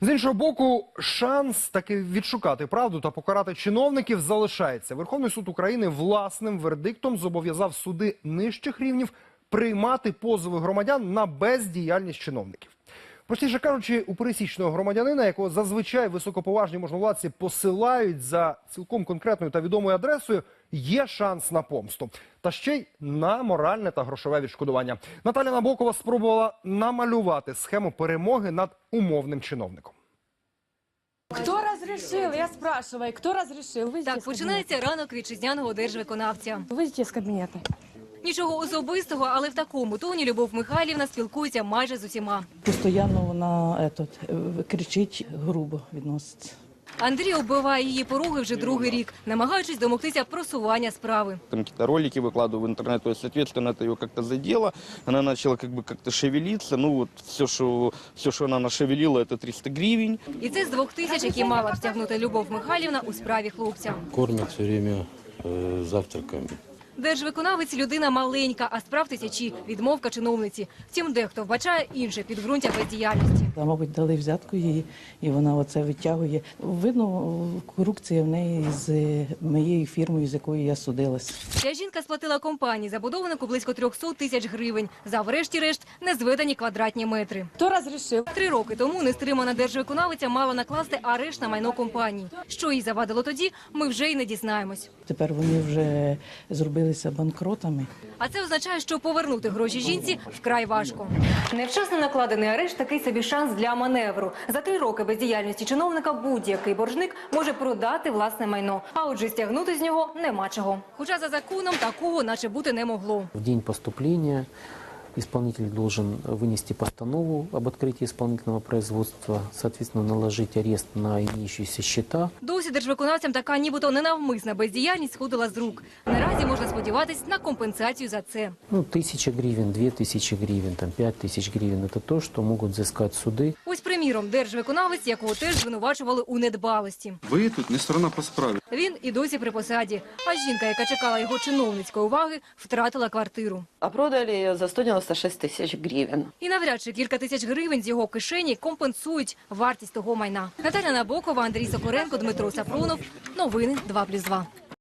З іншого боку, шанс таки відшукати правду та покарати чиновників залишається. Верховний суд України власним вердиктом зобов'язав суди нижчих рівнів приймати позови громадян на бездіяльність чиновників. Простіше кажучи, у пересічного громадянина, якого зазвичай високоповажні можновладці посилають за цілком конкретною та відомою адресою, є шанс на помсту. Та ще й на моральне та грошове відшкодування. Наталя Набокова спробувала намалювати схему перемоги над умовним чиновником. Кто разрешил? Я спрашиваю, кто разрешил? Выйдите Так починається ранок вітчизняного держвиконавця. кабинета. Выйдите из кабинета. Нічого особистого, але в такому тоні Любов Михайлівна спілкується майже з усіма. Постійно вона етот, е, кричить, грубо відноситься. Андрій оббиває її пороги вже другий рік, намагаючись домогтися просування справи. там какие-то ролики выкладываю в интернет, то есть, соответственно, это ее как-то задело, она начала как бы как-то шевелиться, ну вот все, что, все, что она нашевелила, это 300 гривен. І це з двох тисяч, які мала б стягнути Любов Михайлівна у справі хлопця. кормят все время э, завтраками. Держвиконавець людина маленька, а справ тисячі відмовка чиновниці. Втім, дехто вбачає інше підґрунтя бездіяльності. Та, мабуть, дали взятку їй, і вона оце витягує. Видно, корупція в неї з моєю фірмою, з якою я судилась. Ця жінка сплатила компанії забудовнику близько 300 тисяч гривень за врешті-решт незведані квадратні метри. Кто разрешил? Три роки тому нестримана держвиконавиця мала накласти арешт на майно компанії. Що їй завадило тоді, ми вже й не дізнаємось. Тепер вони вже зробилися банкротами. А це означає, що повернути гроші жінці вкрай важко. Невчасно накладений арешт такий собі шанс для маневру. За три роки бездіяльності чиновника будь-який боржник може продати власне майно, а отже, стягнути з нього нема чого. Хоча за законом такого, наче бути не могло. В день поступления исполнитель должен вынести постанову об открытии исполнительного производства, соответственно, наложить арест на имеющиеся счета. Досі держвиконавцям така нібито ненавмисна бездіяльність сходила з рук. Наразі можна сподіватись на компенсацію за це. Ну, тысяча гривен, две тысячи гривен, там, пять тысяч гривен – это то, что могут взыскать суды. Ось, приміром, держвиконавець, якого теж звинувачували у недбалості. Ви тут не сторона по справі. Він і досі при посаді. А жінка, яка чекала його чиновницької уваги, втратила квартиру. А продали ее за 196 тысяч гривен. І навряд чи кілька тисяч гривень з його кишені компенсують вартість того майна. Наталя Набокова, Андрій Сокоренко, Дмитро Сафронов. Новини 2+,2.